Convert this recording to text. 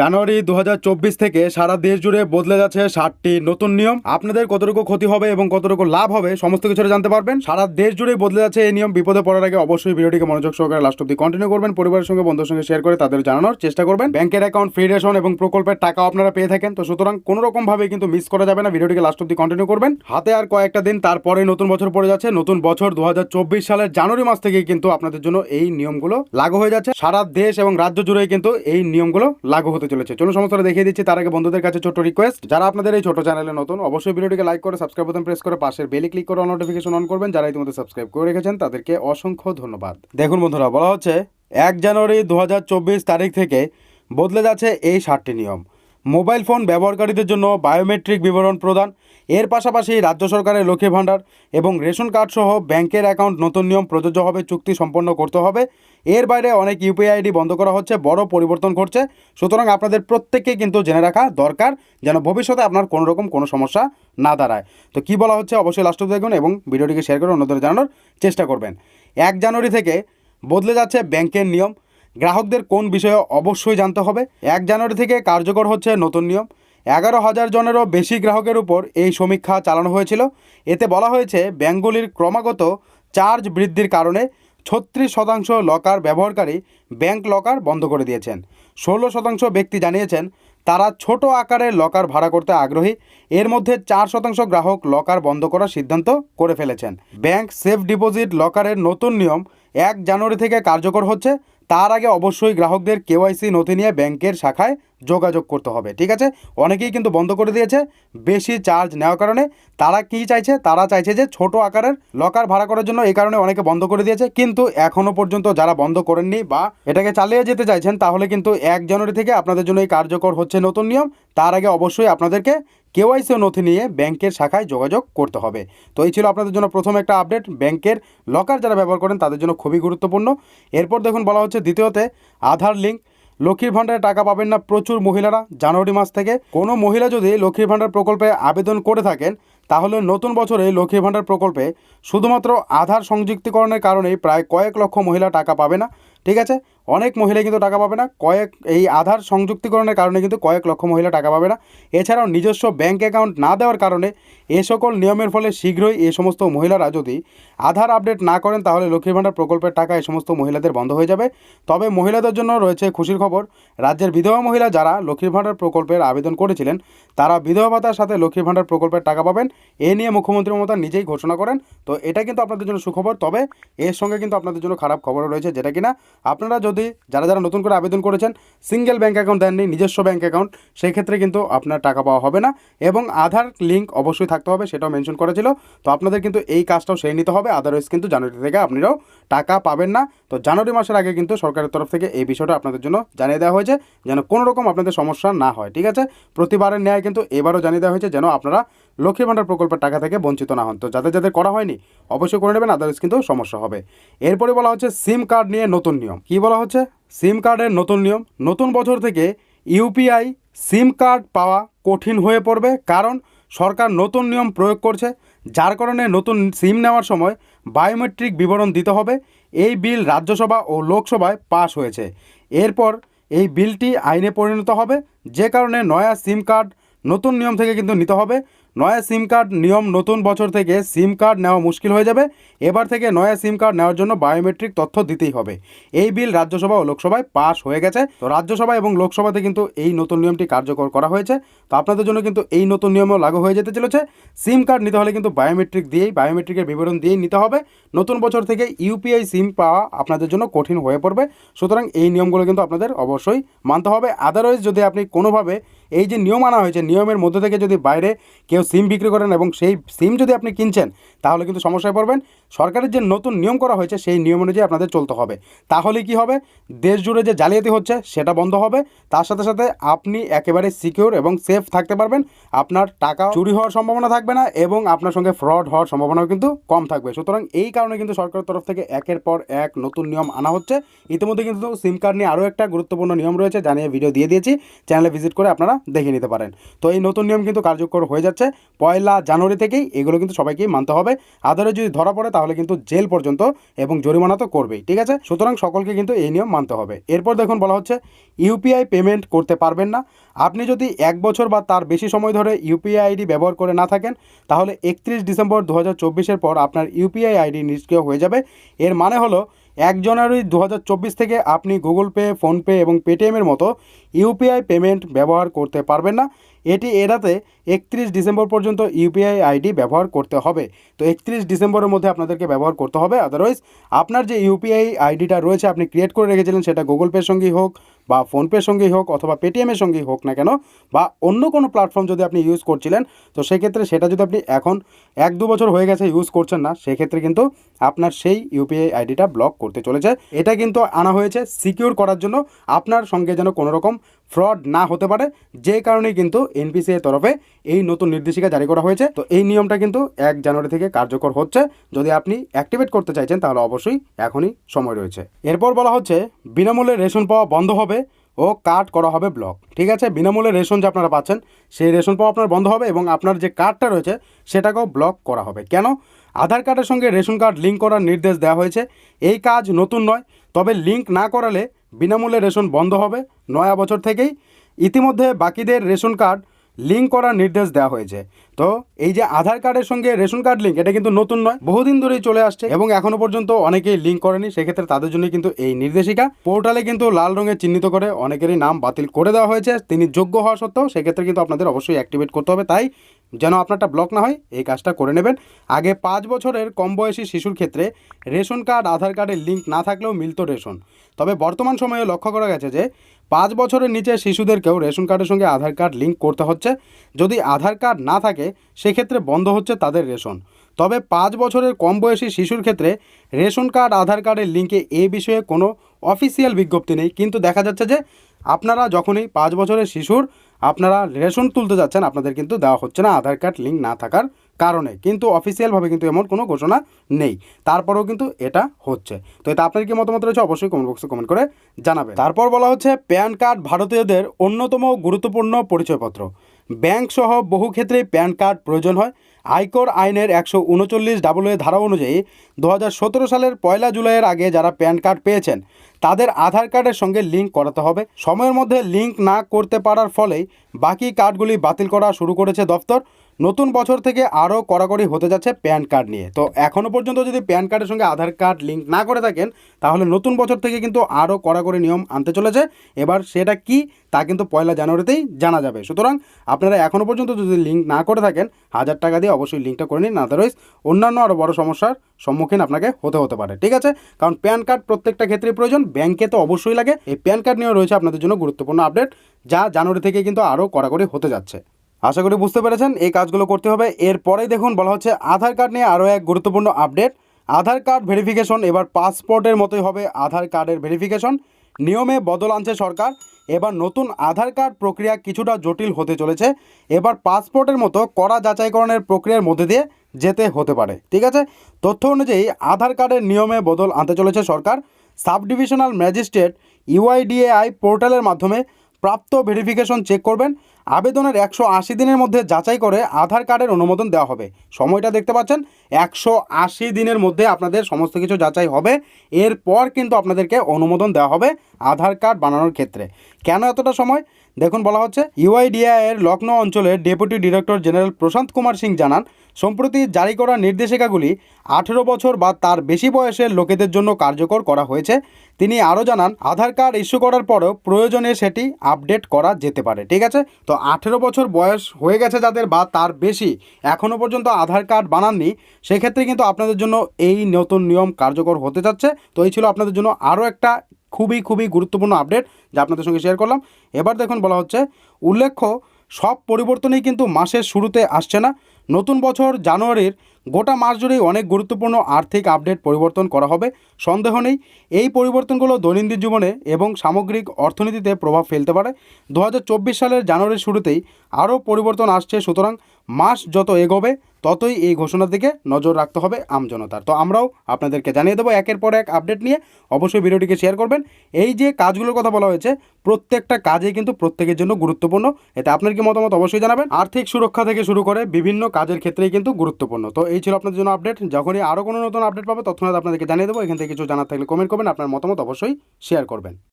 জানুয়ারি দু হাজার চব্বিশ থেকে সারা দেশ জুড়ে বদলে যাচ্ছে ষাটটি নতুন নিয়ম। আপনাদের কতটুকু ক্ষতি হবে এবং কতটুকু লাভ হবে সমস্ত কিছু জানতে পারবেন। সারা দেশ জুড়ে বদলে যাচ্ছে এই নিয়ম। বিপদে পড়ার আগে অবশ্যই ভিডিওটিকে মনোযোগ সহকারে লাস্ট অব্দি কন্টিনিউ করবেন। পরিবারের সঙ্গে, বন্ধুর সঙ্গে শেয়ার করে তাদের জানানোর চেষ্টা করবেন। ব্যাংকের অ্যাকাউন্ট ফ্রি রেশন এবং প্রকল্পের টাকা আপনারা পেয়ে থাকেন। তো সুতরাং কোনো রকম ভাবে কিন্তু মিস করা যাবে না। ভিডিওটিকে লাস্ট অব্দি কন্টিনিউ করবেন। হাতে আর কয়েকটা দিন তারপরে নতুন বছর পড়ে যাচ্ছে। নতুন বছর দু হাজার চব্বিশ সালের জানুয়ারি মাস থেকেই কিন্তু আপনাদের জন্য এই নিয়মগুলো লাগু হয়ে যাচ্ছে। সারা দেশ এবং রাজ্য জুড়ে কিন্তু এই নিয়মগুলো লাগু হতে চলেছে। চলুন সমস্তটা দেখিয়ে দিচ্ছি, তার আগে বন্ধুদের কাছে ছোট রিকোয়েস্ট যারা আপনাদের এই ছোট চ্যানেলে নতুন, অবশ্যই ভিডিওটিকে লাইক করে সাবস্ক্রাইব বাটন প্রেস করে, পাশের বেলি ক্লিক করে নোটিফিকেশন অন করবেন। যারা ইতিমধ্যে সাবস্ক্রাইব করে রেখেছেন, তাদেরকে অসংখ্য ধন্যবাদ। দেখুন বন্ধুরা, বলা হচ্ছে, এক জানুয়ারি দু হাজার চব্বিশ তারিখ থেকে বদলে যাচ্ছে এই সাতটি নিয়ম। মোবাইল ফোন ব্যবহারকারীদের জন্য বায়োমেট্রিক বিবরণ প্রদান, এর পাশাপাশি রাজ্য সরকারের লক্ষ্মী ভাণ্ডার এবং রেশন কার্ড সহ ব্যাংকের অ্যাকাউন্ট নতুন নিয়ম প্রযোজ্য হবে, চুক্তি সম্পন্ন করতে হবে। এর বাইরে অনেক ইউপিআই আইডি বন্ধ করা হচ্ছে, বড় পরিবর্তন ঘটছে। সুতরাং আপনাদের প্রত্যেককে কিন্তু জেনে রাখা দরকার যেন ভবিষ্যতে আপনার কোনো রকম কোনো সমস্যা না দাঁড়ায়। তো কি বলা হচ্ছে অবশ্যই লাস্ট দেখুন এবং ভিডিওটিকে শেয়ার করে অন্যদের জানানোর চেষ্টা করবেন। এক জানুয়ারি থেকে বদলে যাচ্ছে ব্যাংকের নিয়ম। গ্রাহকদের কোন বিষয়ে অবশ্যই জানতে হবে। এক জানুয়ারি থেকে কার্যকর হচ্ছে নতুন নিয়ম। এগারো হাজার জনেরও বেশি গ্রাহকের উপর এই সমীক্ষা চালানো হয়েছিল। এতে বলা হয়েছে, ব্যাঙ্কগুলির ক্রমাগত চার্জ বৃদ্ধির কারণে ছত্রিশ শতাংশ লকার ব্যবহারকারী ব্যাংক লকার বন্ধ করে দিয়েছেন। ষোলো শতাংশ ব্যক্তি জানিয়েছেন, তারা ছোট আকারের লকার ভাড়া করতে আগ্রহী। এর মধ্যে চার শতাংশ গ্রাহক লকার বন্ধ করার সিদ্ধান্ত করে ফেলেছেন। ব্যাংক সেফ ডিপোজিট লকারের নতুন নিয়ম এক জানুয়ারি থেকে কার্যকর হচ্ছে। তার আগে অবশ্যই গ্রাহকদের কেওয়াইসি নথি নিয়ে ব্যাংকের শাখায় যোগাযোগ করতে হবে, ঠিক আছে? অনেকেই কিন্তু বন্ধ করে দিয়েছে, বেশি চার্জ নেওয়ার কারণে। তারা কি চাইছে? তারা চাইছে যে ছোট আকারের লকার ভাড়া করার জন্য এই কারণে অনেকে বন্ধ করে দিয়েছে, কিন্তু এখনও পর্যন্ত যারা বন্ধ করেননি বা এটাকে চালিয়ে যেতে চাইছেন, তাহলে কিন্তু এক জানুয়ারি থেকে আপনাদের জন্য এই কার্যকর হচ্ছে নতুন নিয়ম। তার আগে অবশ্যই আপনাদেরকে কেওয়াইসি নথি নিয়ে ব্যাংকের শাখায় যোগাযোগ করতে হবে। তো এই ছিল আপনাদের জন্য প্রথম একটা আপডেট। ব্যাংকের লকার যারা ব্যবহার করেন, তাদের জন্য খুবই গুরুত্বপূর্ণ। এরপর দেখুন, বলা হচ্ছে দ্বিতীয়তে আধার লিঙ্ক। লক্ষ্মীর ভাণ্ডারে টাকা পাবেন না প্রচুর মহিলারা জানুয়ারি মাস থেকে। কোনো মহিলা যদি লক্ষ্মীর ভাণ্ডার প্রকল্পে আবেদন করে থাকেন, তাহলে নতুন বছরে লক্ষ্মীর ভাণ্ডার প্রকল্পে শুধুমাত্র আধার সংযুক্তিকরণের কারণেই প্রায় কয়েক লক্ষ মহিলা টাকা পাবে না। ঠিক আছে? অনেক মহিলা কিন্তু টাকা পাবে না। কয়েক এই আধার সংযুক্তিকরণের কারণে কিন্তু কয়েক লক্ষ মহিলা টাকা পাবে না। এছাড়াও নিজস্ব ব্যাংক অ্যাকাউন্ট না দেওয়ার কারণে এ সকল নিয়মের ফলে শীঘ্রই এ সমস্ত মহিলারা যদি আধার আপডেট না করেন, তাহলে লক্ষ্মীর ভাণ্ডার প্রকল্পের টাকা এ সমস্ত মহিলাদের বন্ধ হয়ে যাবে। তবে মহিলাদের জন্য রয়েছে খুশির খবর, রাজ্যের বিধবা মহিলা যারা লক্ষ্মীর ভাণ্ডার প্রকল্পের আবেদন করেছিলেন, তারা বিধবা ভাতার সাথে লক্ষ্মীর ভাণ্ডার প্রকল্পের টাকা পাবেন। এ নিয়ে মুখ্যমন্ত্রী মমতা নিজেই ঘোষণা করেন। তো এটা কিন্তু আপনাদের জন্য সুখবর। তবে এর সঙ্গে কিন্তু আপনাদের জন্য খারাপ খবরও রয়েছে, যেটা কিনা আপনারা যদি যারা যারা নতুন করে আবেদন করেছেন সিঙ্গেল ব্যাঙ্ক অ্যাকাউন্ট দেননি, নিজস্ব ব্যাঙ্ক অ্যাকাউন্ট সেই ক্ষেত্রে কিন্তু আপনার টাকা পাওয়া হবে না এবং আধার লিঙ্ক অবশ্যই থাকতে হবে, সেটাও মেনশন করা ছিল। তো আপনাদের কিন্তু এই কাজটাও সেরে নিতে হবে আদারওয়াইজ কিন্তু জানুয়ারি থেকে আপনারাও টাকা পাবেন না। তো জানুয়ারি মাসের আগে কিন্তু সরকারের তরফ থেকে এই বিষয়টা আপনাদের জন্য জানিয়ে দেওয়া হয়েছে, যেন কোনো রকম আপনাদের সমস্যা না হয়, ঠিক আছে? প্রতিবারের ন্যায় কিন্তু এবারও জানিয়ে দেওয়া হয়েছে, যেন আপনারা লক্ষ্মী ভাণ্ডার প্রকল্পের টাকা থেকে বঞ্চিত না হন। তো যাদের যাদের করা হয়নি, অবশ্যই করে নেবেন আদারওয়াইজ কিন্তু সমস্যা হবে। এরপরে বলা হচ্ছে সিম কার্ড নিয়ে নতুন নিয়ম। কি বলা হচ্ছে? সিম কার্ডের নতুন নিয়ম। নতুন বছর থেকে ইউপিআই সিম কার্ড পাওয়া কঠিন হয়ে পড়বে, কারণ সরকার নতুন নিয়ম প্রয়োগ করছে। যার কারণে নতুন সিম নেওয়ার সময় বায়োমেট্রিক বিবরণ দিতে হবে। এই বিল রাজ্যসভা ও লোকসভায় পাশ হয়েছে। এরপর এই বিলটি আইনে পরিণত হবে। যে কারণে নয়া সিম কার্ড নতুন নিয়ম থেকে কিন্তু নিতে হবে। নয়া সিম কার্ড নিয়ম নতুন বছর থেকে সিম কার্ড নেওয়া মুশকিল হয়ে যাবে। এবার থেকে নয়া সিম কার্ড নেওয়ার জন্য বায়োমেট্রিক তথ্য দিতেই হবে। এই বিল রাজ্যসভা ও লোকসভায় পাশ হয়ে গেছে। তো রাজ্যসভা এবং লোকসভাতে কিন্তু এই নতুন নিয়মটি কার্যকর করা হয়েছে। তো আপনাদের জন্য কিন্তু এই নতুন নিয়মও লাগু হয়ে যেতে চলেছে। সিম কার্ড নিতে হলে কিন্তু বায়োমেট্রিক দিয়েই, বায়োমেট্রিকের বিবরণ দিয়েই নিতে হবে। নতুন বছর থেকে ইউপিআই সিম পাওয়া আপনাদের জন্য কঠিন হয়ে পড়বে। সুতরাং এই নিয়মগুলো কিন্তু আপনাদের অবশ্যই মানতে হবে। আদারওয়াইজ যদি আপনি কোনোভাবে এই যে নিয়ম আনা হয়েছে, নিয়মের মধ্যে থেকে যদি বাইরে কেউ সিম বিক্রি করেন এবং সেই সিম যদি আপনি কিনছেন, তাহলে কিন্তু সমস্যায় পড়বেন। সরকারের যে নতুন নিয়ম করা হয়েছে, সেই নিয়ম অনুযায়ী আপনাদের চলতে হবে। তাহলে কি হবে? দেশ জুড়ে যে জালিয়াতি হচ্ছে, সেটা বন্ধ হবে। তার সাথে সাথে আপনি একেবারে সিকিউর এবং সেফ থাকতে পারবেন। আপনার টাকা চুরি হওয়ার সম্ভাবনা থাকবে না এবং আপনার সঙ্গে ফ্রড হওয়ার সম্ভাবনাও কিন্তু কম থাকবে। সুতরাং এই কারণে কিন্তু সরকারের তরফ থেকে একের পর এক নতুন নিয়ম আনা হচ্ছে। ইতিমধ্যে কিন্তু সিম কার্ড নিয়ে আরও একটা গুরুত্বপূর্ণ নিয়ম রয়েছে জানিয়ে ভিডিও দিয়ে দিয়েছি। চ্যানেলে ভিজিট করে আপনারা দেখে নিতে পারেন। তো এই নতুন নিয়ম কিন্তু কার্যকর হয়ে যাচ্ছে। পয়লা জানুয়ারি থেকেই এগুলো কিন্তু সবাইকেই মানতে হবে। আদারে যদি ধরা পড়ে তাহলে কিন্তু জেল পর্যন্ত এবং জরিমানা তো করবেই, ঠিক আছে? সুতরাং সকলকে কিন্তু এই নিয়ম মানতে হবে। এরপর দেখুন বলা হচ্ছে ইউপিআই পেমেন্ট করতে পারবেন না। আপনি যদি এক বছর বা তার বেশি সময় ধরে ইউপিআই আইডি ব্যবহার করে না থাকেন, তাহলে একত্রিশ ডিসেম্বর দু হাজার পর আপনার ইউপিআই আইডি নিষ্ক্রিয় হয়ে যাবে। এর মানে হলো এক জানুয়ারি দু হাজার চব্বিশ থেকে আপনি গুগল পে ফোনপে এবং পেটিএমের মতো ইউপিআই পেমেন্ট ব্যবহার করতে পারবেন না। এটি এড়াতে একত্রিশ ডিসেম্বর পর্যন্ত ইউপিআই আইডি ব্যবহার করতে হবে। তো একত্রিশ ডিসেম্বরের মধ্যে আপনাদেরকে ব্যবহার করতে হবে। আদারওয়াইজ আপনার যে ইউপিআই আইডিটা রয়েছে, আপনি ক্রিয়েট করে রেখেছিলেন, সেটা গুগল পের সঙ্গেই হোক বা ফোনপের সঙ্গেই হোক অথবা পেটিএমের সঙ্গেই হোক না কেন বা অন্য কোনো প্ল্যাটফর্ম যদি আপনি ইউজ করছিলেন, তো সেক্ষেত্রে সেটা যদি আপনি এখন এক দু বছর হয়ে গেছে ইউজ করছেন না, সেক্ষেত্রে কিন্তু আপনার সেই ইউপিআই আইডিটা ব্লক করতে চলেছে। এটা কিন্তু আনা হয়েছে সিকিউর করার জন্য। আপনার সঙ্গে যেন কোনো রকম ফ্রড না হতে পারে, যে কারণেই কিন্তু এনপিসি এর তরফে এই নতুন নির্দেশিকা জারি করা হয়েছে। তো এই নিয়মটা কিন্তু এক জানুয়ারি থেকে কার্যকর হচ্ছে। যদি আপনি অ্যাক্টিভেট করতে চাইছেন, তাহলে অবশ্যই এখনই সময় রয়েছে। এরপর বলা হচ্ছে, বিনামূল্যে রেশন পাওয়া বন্ধ হবে ও কার্ড করা হবে ব্লক। ঠিক আছে? বিনামূল্যে রেশন যে আপনারা পাচ্ছেন, সেই রেশন পাওয়া আপনার বন্ধ হবে এবং আপনার যে কার্ডটা রয়েছে, সেটাকেও ব্লক করা হবে। কেন? আধার কার্ডের সঙ্গে রেশন কার্ড লিঙ্ক করার নির্দেশ দেওয়া হয়েছে। এই কাজ নতুন নয়। তবে লিঙ্ক না করালে বিনামূল্যে রেশন বন্ধ হবে। নয়া বছর থেকেই। ইতিমধ্যে বাকিদের রেশন কার্ড লিঙ্ক করার নির্দেশ দেওয়া হয়েছে। তো এই যে আধার কার্ডের সঙ্গে রেশন কার্ড লিঙ্ক এটা কিন্তু নতুন নয়। বহুদিন ধরেই চলে আসছে এবং এখনও পর্যন্ত অনেকেই লিঙ্ক করেনি। সেক্ষেত্রে তাদের জন্য কিন্তু এই নির্দেশিকা। পোর্টালে কিন্তু লাল রঙে চিহ্নিত করে অনেকেরই নাম বাতিল করে দেওয়া হয়েছে। তিনি যোগ্য হওয়া সত্ত্বেও সেক্ষেত্রে কিন্তু আপনাদের অবশ্যই অ্যাক্টিভেট করতে হবে। তাই যেন আপনারটা ব্লক না হয়, এই কাজটা করে নেবেন। আগে পাঁচ বছরের কম বয়সী শিশুর ক্ষেত্রে রেশন কার্ড, আধার কার্ডের লিঙ্ক না থাকলেও মিলত রেশন। তবে বর্তমান সময়ে লক্ষ্য করা গেছে যে পাঁচ বছরের নিচে শিশুদেরকেও রেশন কার্ডের সঙ্গে আধার কার্ড লিঙ্ক করতে হচ্ছে। যদি আধার কার্ড না থাকে, সেক্ষেত্রে বন্ধ হচ্ছে তাদের রেশন। তবে পাঁচ বছরের কম বয়সী শিশুর ক্ষেত্রে রেশন কার্ড, আধার কার্ডের লিঙ্কে এ বিষয়ে কোনো অফিসিয়াল বিজ্ঞপ্তি নেই। কিন্তু দেখা যাচ্ছে যে আপনারা যখনই পাঁচ বছরের শিশুর আপনারা রেশন তুলতে যাচ্ছেন, আপনাদের কিন্তু দেওয়া হচ্ছে না আধার কার্ড লিঙ্ক না থাকার কারণে। কিন্তু অফিসিয়ালভাবে কিন্তু এমন কোনো ঘোষণা নেই। তারপরেও কিন্তু এটা হচ্ছে। তো এটা আপনার কি মতামত রয়েছে অবশ্যই কমেন্ট বক্সে কমেন্ট করে জানাবে তারপর বলা হচ্ছে প্যান কার্ড ভারতীয়দের অন্যতম গুরুত্বপূর্ণ পরিচয়পত্র। ব্যাংক সহ বহু ক্ষেত্রেই প্যান কার্ড প্রয়োজন হয়। আয়কর আইনের একশো উনচল্লিশ ডাবল এ ধারা অনুযায়ী দু হাজার সতেরো সালের পয়লা জুলাইয়ের আগে যারা প্যান কার্ড পেয়েছেন, তাদের আধার কার্ডের সঙ্গে লিঙ্ক করাতে হবে। সময়ের মধ্যে লিঙ্ক না করতে পারার ফলেই বাকি কার্ডগুলি বাতিল করা শুরু করেছে দফতর নতুন বছর থেকে আরও কড়াকড়ি হতে যাচ্ছে প্যান কার্ড নিয়ে। তো এখনও পর্যন্ত যদি প্যান কার্ডের সঙ্গে আধার কার্ড লিঙ্ক না করে থাকেন, তাহলে নতুন বছর থেকে কিন্তু আরও কড়াকড়ি নিয়ম আনতে চলেছে। এবার সেটা কি, তা কিন্তু পয়লা জানুয়ারিতেই জানা যাবে। সুতরাং আপনারা এখনও পর্যন্ত যদি লিঙ্ক না করে থাকেন, হাজার টাকা দিয়ে অবশ্যই লিঙ্কটা করে নিন। আদারওয়াইজ অন্যান্য আরও বড় সমস্যার সম্মুখীন আপনাকে হতে হতে পারে। ঠিক আছে? কারণ প্যান কার্ড প্রত্যেকটা ক্ষেত্রে প্রয়োজন। ব্যাংকে তো অবশ্যই লাগে। এই প্যান কার্ড নিয়েও রয়েছে আপনাদের জন্য গুরুত্বপূর্ণ আপডেট, যা জানুয়ারি থেকে কিন্তু আরও কড়াকড়ি হতে যাচ্ছে। আশা করি বুঝতে পেরেছেন, এই কাজগুলো করতে হবে। এরপরেই দেখুন, বলা হচ্ছে আধার কার্ড নিয়ে আরও এক গুরুত্বপূর্ণ আপডেট। আধার কার্ড ভেরিফিকেশন, এবার পাসপোর্টের মতোই হবে আধার কার্ডের ভেরিফিকেশন। নিয়মে বদল আনছে সরকার। এবার নতুন আধার কার্ড প্রক্রিয়া কিছুটা জটিল হতে চলেছে। এবার পাসপোর্টের মতো কড়া যাচাইকরণের প্রক্রিয়ার মধ্যে দিয়ে যেতে হতে পারে। ঠিক আছে? তথ্য অনুযায়ী আধার কার্ডের নিয়মে বদল আনতে চলেছে সরকার। সাব ডিভিশনাল ম্যাজিস্ট্রেট ইউআইডিএআই পোর্টালের মাধ্যমে প্রাপ্ত ভেরিফিকেশন চেক করবেন। আবেদনের একশো আশি দিনের মধ্যে যাচাই করে আধার কার্ডের অনুমোদন দেওয়া হবে। সময়টা দেখতে পাচ্ছেন, একশো আশি দিনের মধ্যে আপনাদের সমস্ত কিছু যাচাই হবে। এরপর কিন্তু আপনাদেরকে অনুমোদন দেওয়া হবে আধার কার্ড বানানোর ক্ষেত্রে। কেন এতটা সময়? দেখুন, বলা হচ্ছে ইউআইডিআই এর লখনৌ অঞ্চলের deputy director general Prashant Kumar Singh জানান সম্প্রতি জারি করা নির্দেশিকাগুলি আঠেরো বছর বা তার বেশি বয়সের লোকেদের জন্য কার্যকর করা হয়েছে। তিনি আরও জানান, আধার কার্ড ইস্যু করার পরেও প্রয়োজনে সেটি আপডেট করা যেতে পারে, ঠিক আছে? তো আঠেরো বছর বয়স হয়ে গেছে যাদের বা তার বেশি এখনও পর্যন্ত আধার কার্ড বানাননি, সেক্ষেত্রে কিন্তু আপনাদের জন্য এই নতুন নিয়ম কার্যকর হতে যাচ্ছে। তো এই ছিল আপনাদের জন্য আরও একটা খুবই খুবই গুরুত্বপূর্ণ আপডেট যা আপনাদের সঙ্গে শেয়ার করলাম। এবার দেখুন বলা হচ্ছে, উল্লেখ্য সব পরিবর্তনই কিন্তু মাসের শুরুতে আসছে না। নতুন বছর জানুয়ারির গোটা মাস জুড়েই অনেক গুরুত্বপূর্ণ আর্থিক আপডেট পরিবর্তন করা হবে, সন্দেহ নেই। এই পরিবর্তনগুলো দৈনন্দিন জীবনে এবং সামগ্রিক অর্থনীতিতে প্রভাব ফেলতে পারে। দু হাজার চব্বিশ সালের জানুয়ারির শুরুতেই আরও পরিবর্তন আসছে, সুতরাং মাস যত এগোবে ততই এই ঘোষণার দিকে নজর রাখতে হবে আমজনতার তো আমরাও আপনাদেরকে জানিয়ে দেবো একের পর এক আপডেট নিয়ে। অবশ্যই ভিডিওটিকে শেয়ার করবেন। এই যে কাজগুলোর কথা বলা হয়েছে, প্রত্যেকটা কাজে কিন্তু প্রত্যেকের জন্য গুরুত্বপূর্ণ। এতে আপনার কি মতামত অবশ্যই জানাবেন। আর্থিক সুরক্ষা থেকে শুরু করে বিভিন্ন কাজের ক্ষেত্রেই কিন্তু গুরুত্বপূর্ণ। তো এই ছিল আপনাদের জন্য আপডেট যখনই আরও কোনো নতুন আপডেট পাবে, তৎক্ষণাৎ আপনাদেরকে জানিয়ে দেবো। এখান থেকে কিছু জানার থাকলে কমেন্ট করবেন। আপনার মতামত অবশ্যই শেয়ার করবেন।